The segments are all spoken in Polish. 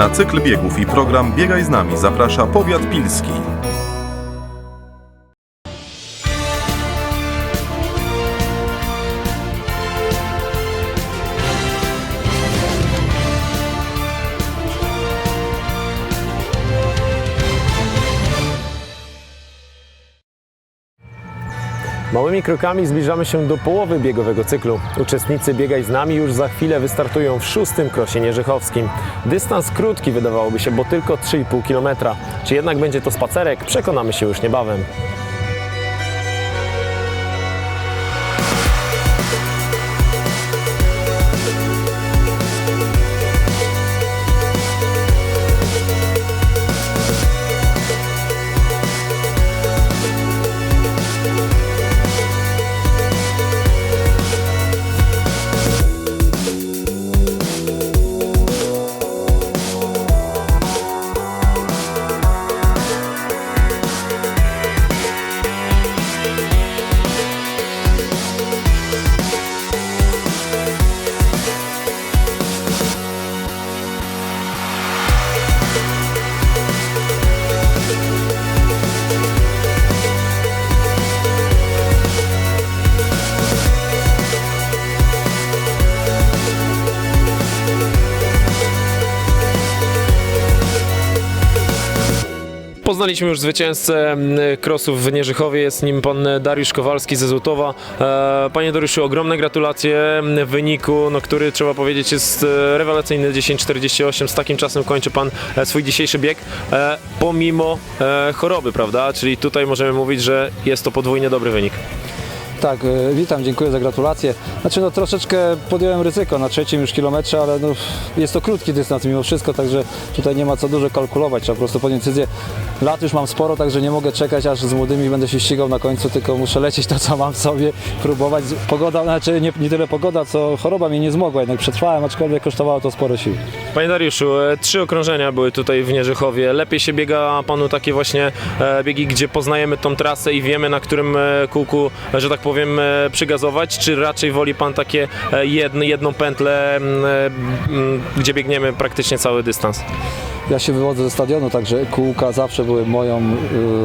Na cykl biegów i program Biegaj z nami zaprasza powiat pilski. Małymi krokami zbliżamy się do połowy biegowego cyklu. Uczestnicy Biegaj z nami już za chwilę wystartują w szóstym krosie nieżychowskim. Dystans krótki wydawałoby się, bo tylko 3,5 km. Czy jednak będzie to spacerek? Przekonamy się już niebawem. Poznaliśmy już zwycięzcę mm, krosów w Nierzychowie, jest nim pan Dariusz Kowalski ze Złotowa. E, Panie Dariuszu, ogromne gratulacje mm, wyniku, no, który trzeba powiedzieć jest e, rewelacyjny, 10.48. Z takim czasem kończy pan e, swój dzisiejszy bieg, pomimo choroby, prawda? Czyli tutaj możemy mówić, że jest to podwójnie dobry wynik. Tak, e, witam, dziękuję za gratulacje. Znaczy no troszeczkę podjąłem ryzyko na trzecim już kilometrze, ale no, jest to krótki dystans mimo wszystko, także tutaj nie ma co dużo kalkulować, trzeba po prostu podjąć decyzję. Lat już mam sporo, także nie mogę czekać aż z młodymi będę się ścigał na końcu, tylko muszę lecieć to co mam w sobie, próbować. Pogoda, znaczy nie, nie tyle pogoda, co choroba mnie nie zmogła, jednak przetrwałem, aczkolwiek kosztowało to sporo sił. Panie Dariuszu, e, trzy okrążenia były tutaj w Nierzychowie. Lepiej się biega panu takie właśnie e, biegi, gdzie poznajemy tą trasę i wiemy na którym kółku, że tak powiem, e, przygazować, czy raczej woli pan takie e, jedno, jedną pętlę, m, e, m, gdzie biegniemy praktycznie cały dystans? Ja się wywodzę ze stadionu, także kółka zawsze były moją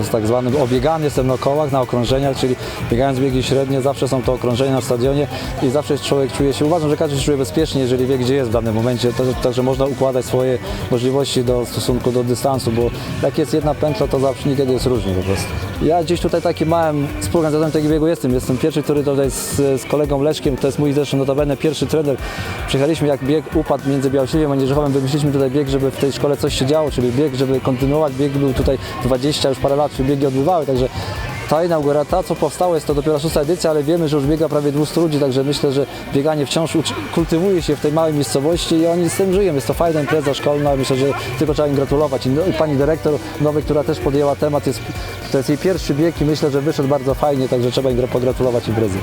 y, z tak zwanym obiegany, jestem na kołach, na okrążeniach, czyli biegając biegi średnie, zawsze są to okrążenia na stadionie i zawsze człowiek czuje się, uważam, że każdy się czuje bezpiecznie, jeżeli wie, gdzie jest w danym momencie, także, można układać swoje możliwości do stosunku do dystansu, bo jak jest jedna pętla, to zawsze niekiedy jest różnie po prostu. Ja gdzieś tutaj takim małym współorganizatorem tego biegu jestem, jestem pierwszy, który tutaj z, z kolegą Leszkiem, to jest mój zresztą notabene pierwszy trener, przyjechaliśmy jak bieg upadł między Białyszyciem a Mierzechowem, wymyśliliśmy tutaj bieg, żeby w tej szkole coś się działo, czyli bieg, żeby kontynuować, bieg był tutaj 20 już parę lat, się biegi odbywały, także ta inauguracja, co powstało, jest to dopiero szósta edycja, ale wiemy, że już biega prawie 200 ludzi, także myślę, że bieganie wciąż kultywuje się w tej małej miejscowości i oni z tym żyją. Jest to fajna impreza szkolna, myślę, że tylko trzeba im gratulować. I no- pani dyrektor nowej, która też podjęła temat, jest, to jest jej pierwszy bieg i myślę, że wyszedł bardzo fajnie, także trzeba im gra- pogratulować imprezy.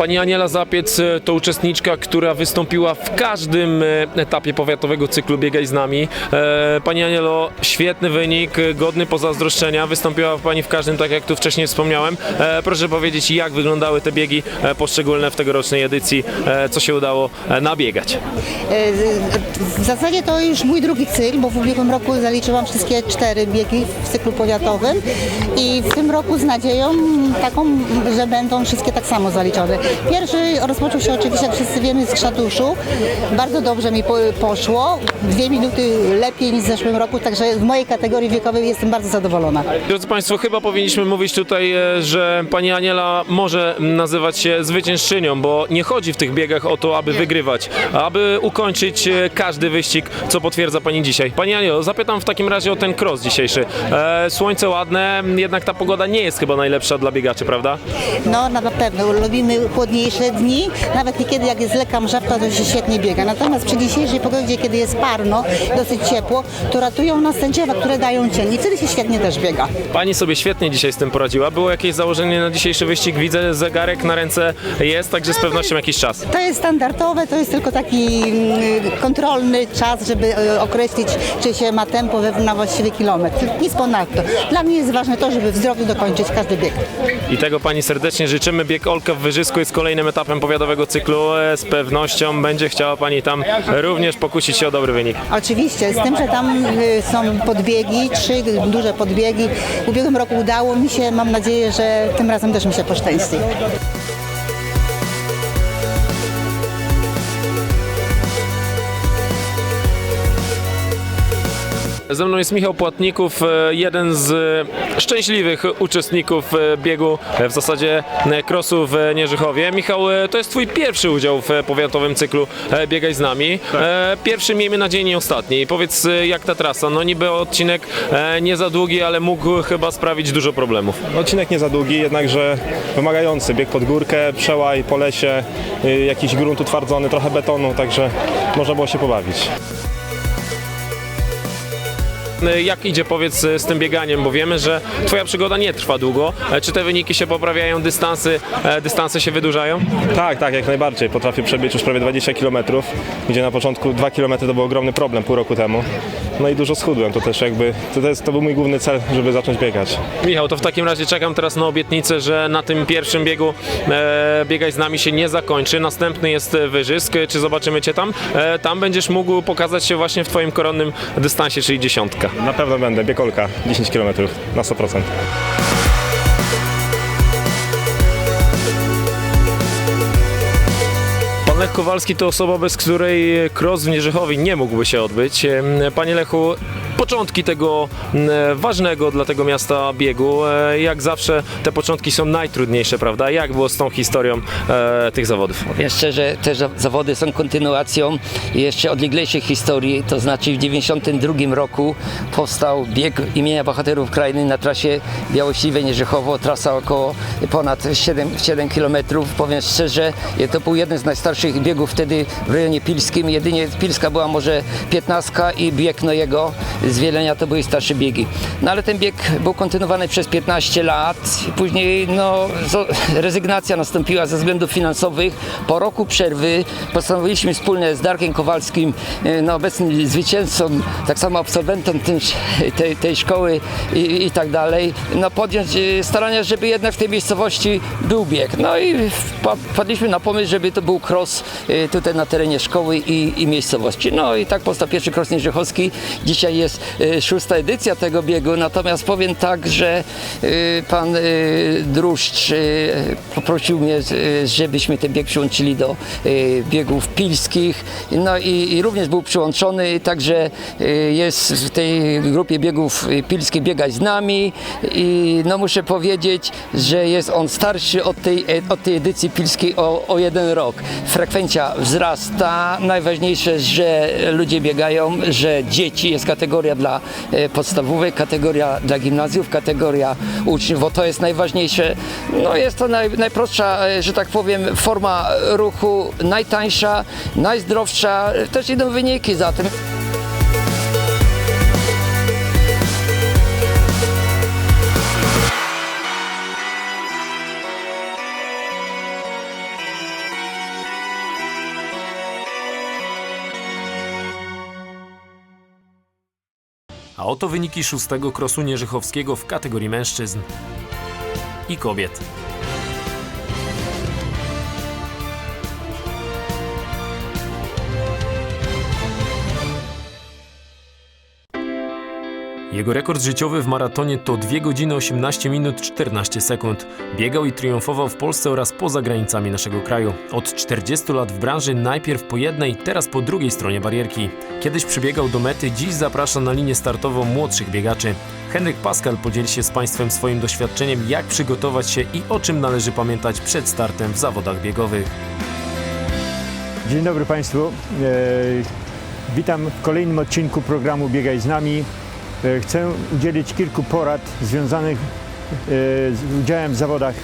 Pani Aniela Zapiec e, to uczestniczka, która wystąpiła w każdym e, etapie powiatowego cyklu Biegaj z nami. E, Pani Anielo, świetny wynik, godny pozazdroszczenia. Wystąpiła Pani w każdym, tak jak tu wcześniej wspomniałem. Proszę powiedzieć, jak wyglądały te biegi poszczególne w tegorocznej edycji, co się udało nabiegać. W zasadzie to już mój drugi cykl, bo w ubiegłym roku zaliczyłam wszystkie cztery biegi w cyklu powiatowym i w tym roku z nadzieją taką, że będą wszystkie tak samo zaliczone. Pierwszy rozpoczął się oczywiście, jak wszyscy wiemy, z Krzatuszu. Bardzo dobrze mi po, poszło. Dwie minuty lepiej niż w zeszłym roku, także w mojej kategorii wiekowej jestem bardzo zadowolona. Drodzy Państwo, chyba powinniśmy mówić tutaj, e, że Pani Aniela może nazywać się zwyciężczynią, bo nie chodzi w tych biegach o to, aby wygrywać, aby ukończyć e, każdy wyścig, co potwierdza Pani dzisiaj. Pani Anielo, zapytam w takim razie o ten cross dzisiejszy. E, Słońce ładne, jednak ta pogoda nie jest chyba najlepsza dla biegaczy, prawda? No na pewno, lubimy chłodniejsze dni, nawet niekiedy jak jest lekka mrzawka, to się świetnie biega. Natomiast przy dzisiejszej pogodzie, kiedy jest parno, dosyć ciepło, to ratują nas te drzewa, które dają cień i wtedy się świetnie też biega. Pani sobie świetnie dzisiaj z tym poradziła. Było jakieś założenie na dzisiejszy wyścig? Widzę, zegarek na ręce jest, także z pewnością jakiś czas. To jest standardowe, to jest tylko taki mm, kontrolny czas, żeby e, określić, czy się ma tempo na właściwy kilometr. Nic ponadto. Dla mnie jest ważne to, żeby w zdrowiu dokończyć każdy bieg. I tego Pani serdecznie życzymy. Bieg Olka w Wyżysku jest z kolejnym etapem powiatowego cyklu. E, Z pewnością będzie chciała Pani tam również pokusić się o dobry wynik. Oczywiście, z tym, że tam y, są podbiegi, trzy duże podbiegi. W ubiegłym roku udało mi się, mam nadzieję, że tym razem też mi się poszczęści. Ze mną jest Michał Płatników, e, jeden z e, szczęśliwych uczestników e, biegu, e, w zasadzie e, crossu w e, Nierzychowie. Michał, e, to jest Twój pierwszy udział w e, powiatowym cyklu e, Biegaj z nami. E, Pierwszy, miejmy nadzieję, nie ostatni. Powiedz, e, jak ta trasa? No niby odcinek e, nie za długi, ale mógł chyba sprawić dużo problemów. Odcinek nie za długi, jednakże wymagający. Bieg pod górkę, przełaj po lesie, jakiś grunt utwardzony, trochę betonu, także można było się pobawić. E, Jak idzie, powiedz, e, z tym bieganiem, bo wiemy, że Twoja przygoda nie trwa długo. E, Czy te wyniki się poprawiają, dystansy, e, dystanse się wydłużają? Tak, tak, jak najbardziej. Potrafię przebiec już prawie 20 km, gdzie na początku 2 km to był ogromny problem pół roku temu. No i dużo schudłem, to też jakby, to, jest, to był mój główny cel, żeby zacząć biegać. Michał, to w takim razie czekam teraz na obietnicę, że na tym pierwszym biegu e, biegaj z nami się nie zakończy. Następny jest wyżysk. Czy zobaczymy Cię tam? E, tam będziesz mógł pokazać się właśnie w Twoim koronnym dystansie, czyli dziesiątka. Na pewno będę, biekolka, 10 km na 100%. Pan Lech Kowalski to osoba, bez której cross w Nierzechowie nie mógłby się odbyć. Panie Lechu, początki tego m, ważnego dla tego miasta biegu, e, jak zawsze te początki są najtrudniejsze, prawda? Jak było z tą historią e, tych zawodów? Wiesz szczerze, te za- zawody są kontynuacją jeszcze odleglejszej historii, to znaczy w 92 roku powstał bieg imienia bohaterów krainy na trasie Białośliwe-Nierzechowo, trasa około ponad 7, 7 km. Powiem szczerze, to był jeden z najstarszych biegów wtedy w rejonie pilskim, jedynie Pilska była może 15 i bieg Nojego z Wielenia to były starsze biegi. No ale ten bieg był kontynuowany przez 15 lat, później no, rezygnacja nastąpiła ze względów finansowych. Po roku przerwy postanowiliśmy wspólnie z Darkiem Kowalskim, e, no, obecnym zwycięzcą, tak samo absolwentem tym, tej, tej szkoły i, i tak dalej, no, podjąć e, starania, żeby jednak w tej miejscowości był bieg. No i wpadliśmy na pomysł, żeby to był cross e, tutaj na terenie szkoły i, i miejscowości. No i tak powstał pierwszy cross Nierzechowski. Dzisiaj jest e, szósta edycja tego biegu, natomiast powiem tak, że e, pan e, Druszcz poprosił mnie, żebyśmy ten bieg przyłączyli do biegów pilskich. No i, i również był przyłączony, także jest w tej grupie biegów pilskich Biegać z nami i no muszę powiedzieć, że jest on starszy od tej, e, od tej edycji pilskiej o, o jeden rok. Frekwencja wzrasta, najważniejsze, że ludzie biegają, że dzieci, jest kategoria dla e, podstawówek, kategoria dla gimnazjów, kategoria uczniów, bo to jest najważniejsze. No jest to naj, najprostsza, e, że tak powiem, forma ruchu, najtańsza, najzdrowsza, też idą wyniki za tym. Oto wyniki szóstego krosu Nierzychowskiego w kategorii mężczyzn i kobiet. Jego rekord życiowy w maratonie to 2 godziny 18 minut 14 sekund. Biegał i triumfował w Polsce oraz poza granicami naszego kraju. Od 40 lat w branży najpierw po jednej, teraz po drugiej stronie barierki. Kiedyś przybiegał do mety, dziś zaprasza na linię startową młodszych biegaczy. Henryk Pascal podzieli się z Państwem swoim doświadczeniem, jak przygotować się i o czym należy pamiętać przed startem w zawodach biegowych. Dzień dobry Państwu. Witam w kolejnym odcinku programu Biegaj z nami. E, chcę udzielić kilku porad związanych e, z udziałem w zawodach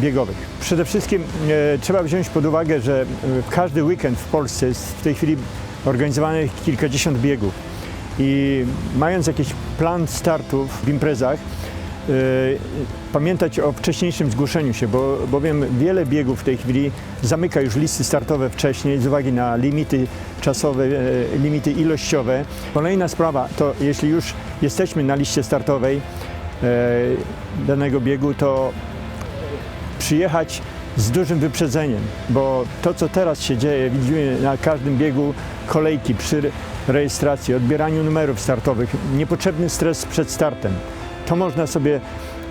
biegowych. Przede wszystkim e, trzeba wziąć pod uwagę, że każdy weekend w Polsce jest w tej chwili organizowanych kilkadziesiąt biegów. I mając jakiś plan startów w imprezach, pamiętać o wcześniejszym zgłoszeniu się, bo, bowiem wiele biegów w tej chwili zamyka już listy startowe wcześniej z uwagi na limity czasowe, e, limity ilościowe. Kolejna sprawa to jeśli już jesteśmy na liście startowej e, danego biegu, to przyjechać z dużym wyprzedzeniem, bo to, co teraz się dzieje, widzimy na każdym biegu kolejki przy re- rejestracji, odbieraniu numerów startowych, niepotrzebny stres przed startem. To można sobie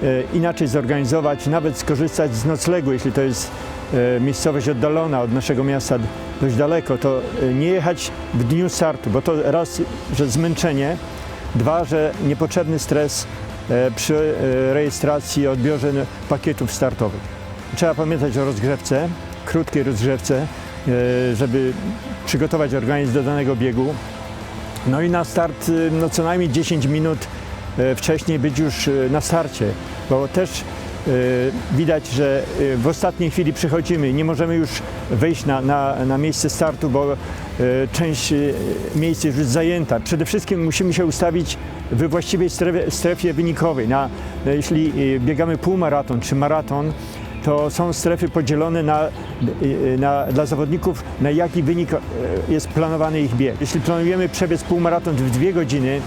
e, inaczej zorganizować, nawet skorzystać z noclegu, jeśli to jest e, miejscowość oddalona od naszego miasta dość daleko, to e, nie jechać w dniu startu, bo to raz, że zmęczenie, dwa, że niepotrzebny stres przy rejestracji i odbiorze pakietów startowych. Trzeba pamiętać o rozgrzewce, krótkiej rozgrzewce, żeby przygotować organizm do danego biegu. No i na start no co najmniej 10 minut wcześniej być już e, na starcie, bo też e, widać, że e, w ostatniej chwili przychodzimy, nie możemy już wejść na, na, na miejsce startu, bo e, część e, miejsc jest już zajęta. Przede wszystkim musimy się ustawić we właściwej strefie, strefie wynikowej. Na, jeśli e, biegamy półmaraton czy maraton, to są strefy podzielone na, na, dla zawodników, na jaki wynik e, jest planowany ich bieg. Jeśli planujemy przebiec półmaraton w dwie godziny,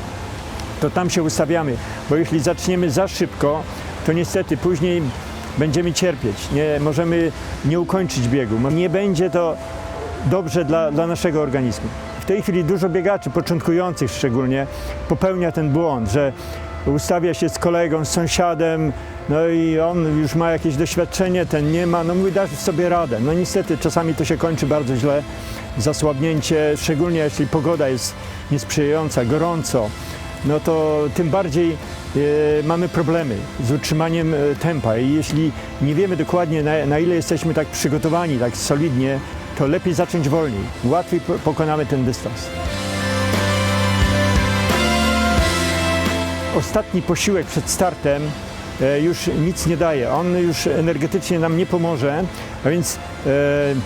to tam się ustawiamy, bo jeśli zaczniemy za szybko, to niestety później będziemy cierpieć. Nie, możemy nie ukończyć biegu. Nie będzie to dobrze dla, dla naszego organizmu. W tej chwili dużo biegaczy, początkujących szczególnie, popełnia ten błąd, że ustawia się z kolegą, z sąsiadem, no i on już ma jakieś doświadczenie, ten nie ma, no mówi, dasz sobie radę. No niestety czasami to się kończy bardzo źle, zasłabnięcie, szczególnie jeśli pogoda jest niesprzyjająca, gorąco, no to tym bardziej e, mamy problemy z utrzymaniem e, tempa i jeśli nie wiemy dokładnie na, na ile jesteśmy tak przygotowani, tak solidnie, to lepiej zacząć wolniej. Łatwiej po- pokonamy ten dystans. Ostatni posiłek przed startem e, już nic nie daje. On już energetycznie nam nie pomoże, a więc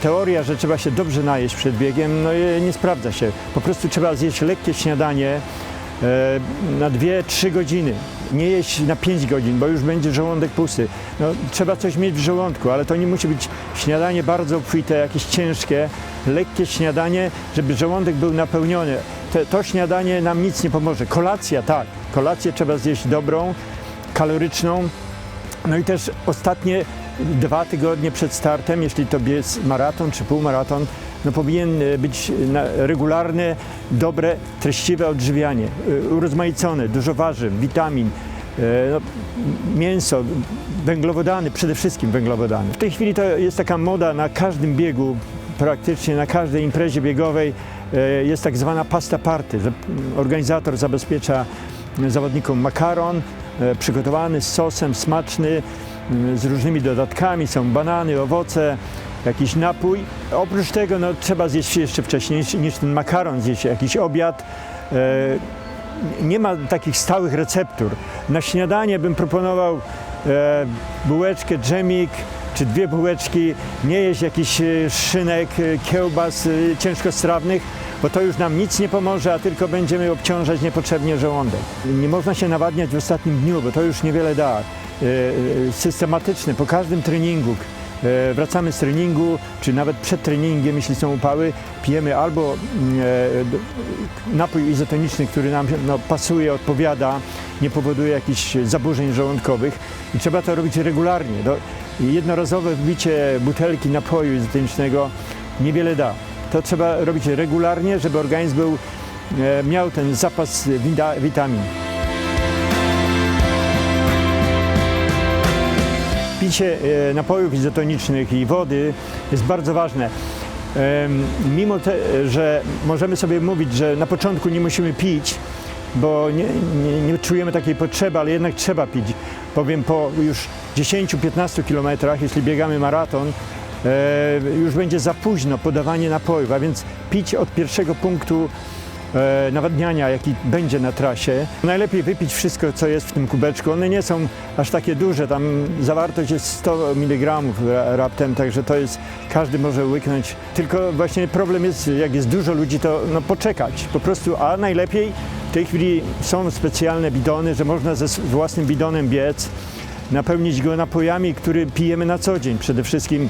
teoria, że trzeba się dobrze najeść przed biegiem, no nie sprawdza się. Po prostu trzeba zjeść lekkie śniadanie na 2-3 godziny. Nie jeść na 5 godzin, bo już będzie żołądek pusty. No, trzeba coś mieć w żołądku, ale to nie musi być śniadanie bardzo obfite, jakieś ciężkie, lekkie śniadanie, żeby żołądek był napełniony. Te, to śniadanie nam nic nie pomoże. Kolacja tak, kolację trzeba zjeść dobrą, kaloryczną. No i też ostatnie dwa tygodnie przed startem, jeśli to jest maraton czy półmaraton, no powinien e, być na- regularne, dobre, treściwe odżywianie, e, urozmaicone, dużo warzyw, witamin, e, no, mięso, węglowodany, przede wszystkim węglowodany. W tej chwili to jest taka moda na każdym biegu, praktycznie na każdej imprezie biegowej e, jest tak zwana pasta party, mm, organizator zabezpiecza zawodnikom makaron e, przygotowany z sosem, smaczny, mm, z różnymi dodatkami, są banany, owoce, jakiś napój. Oprócz tego no, trzeba zjeść jeszcze wcześniej niż ten makaron, zjeść jakiś obiad. E, nie ma takich stałych receptur. Na śniadanie bym proponował e, bułeczkę, dżemik, czy dwie bułeczki, nie jeść jakichś e, szynek, kiełbas ciężkostrawnych, bo to już nam nic nie pomoże, a tylko będziemy obciążać niepotrzebnie żołądek. Nie można się nawadniać w ostatnim dniu, bo to już niewiele da. Systematyczne, po każdym treningu, Wracamy z treningu, czy nawet przed treningiem, jeśli są upały, pijemy albo mm, e, napój izotoniczny, który nam no, pasuje, odpowiada, nie powoduje jakichś zaburzeń żołądkowych i trzeba to robić regularnie. Jednorazowe wbicie butelki napoju izotonicznego niewiele da. To trzeba robić regularnie, żeby organizm był, e, miał ten zapas wita, witamin. Picie e, napojów izotonicznych i wody jest bardzo ważne. Mimo, te, że możemy sobie mówić, że na początku nie musimy pić, bo nie, nie, nie czujemy takiej potrzeby, ale jednak trzeba pić. Powiem po już 10-15 kilometrach, jeśli biegamy maraton, e, już będzie za późno podawanie napojów, a więc pić od pierwszego punktu nawadniania, jaki będzie na trasie. Najlepiej wypić wszystko, co jest w tym kubeczku. One nie są aż takie duże, tam zawartość jest 100 mg ra- raptem, także to jest, każdy może łyknąć. Tylko właśnie problem jest, jak jest dużo ludzi, to no, poczekać po prostu, a najlepiej w tej chwili są specjalne bidony, że można ze własnym bidonem biec, napełnić go napojami, które pijemy na co dzień. Przede wszystkim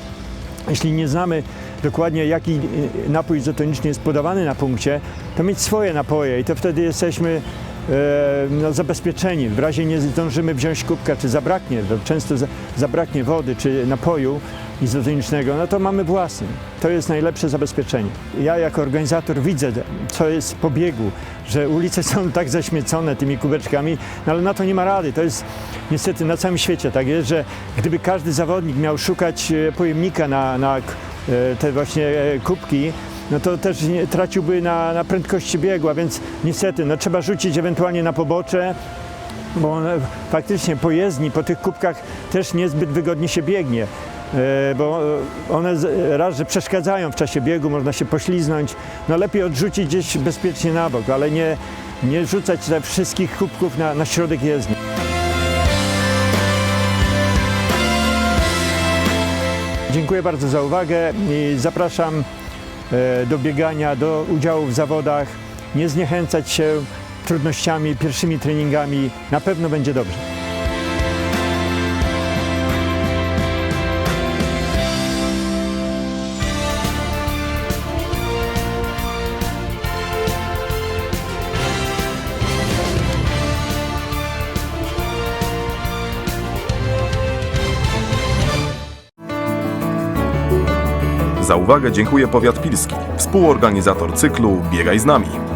jeśli nie znamy dokładnie jaki napój izotoniczny jest podawany na punkcie, to mieć swoje napoje i to wtedy jesteśmy e, no, zabezpieczeni. W razie nie zdążymy wziąć kubka, czy zabraknie, to często za, zabraknie wody, czy napoju izotonicznego, no to mamy własny. To jest najlepsze zabezpieczenie. Ja jako organizator widzę, co jest po biegu, że ulice są tak zaśmiecone tymi kubeczkami, no ale na to nie ma rady. To jest niestety na całym świecie tak jest, że gdyby każdy zawodnik miał szukać e, pojemnika na, na te właśnie e, kubki, no to też nie, traciłby na, na prędkości biegu, a więc niestety no, trzeba rzucić ewentualnie na pobocze, bo faktycznie po jezdni, po tych kubkach też niezbyt wygodnie się biegnie. e, Bo e, one raz, że przeszkadzają w czasie biegu, można się pośliznąć. No lepiej odrzucić gdzieś bezpiecznie na bok, ale nie, nie rzucać wszystkich kubków na, na środek jezdni. Dziękuję bardzo za uwagę i zapraszam e, do biegania, do udziału w zawodach. Nie zniechęcać się trudnościami, pierwszymi treningami. Na pewno będzie dobrze. Uwagę dziękuję powiat pilski, współorganizator cyklu Biegaj z nami.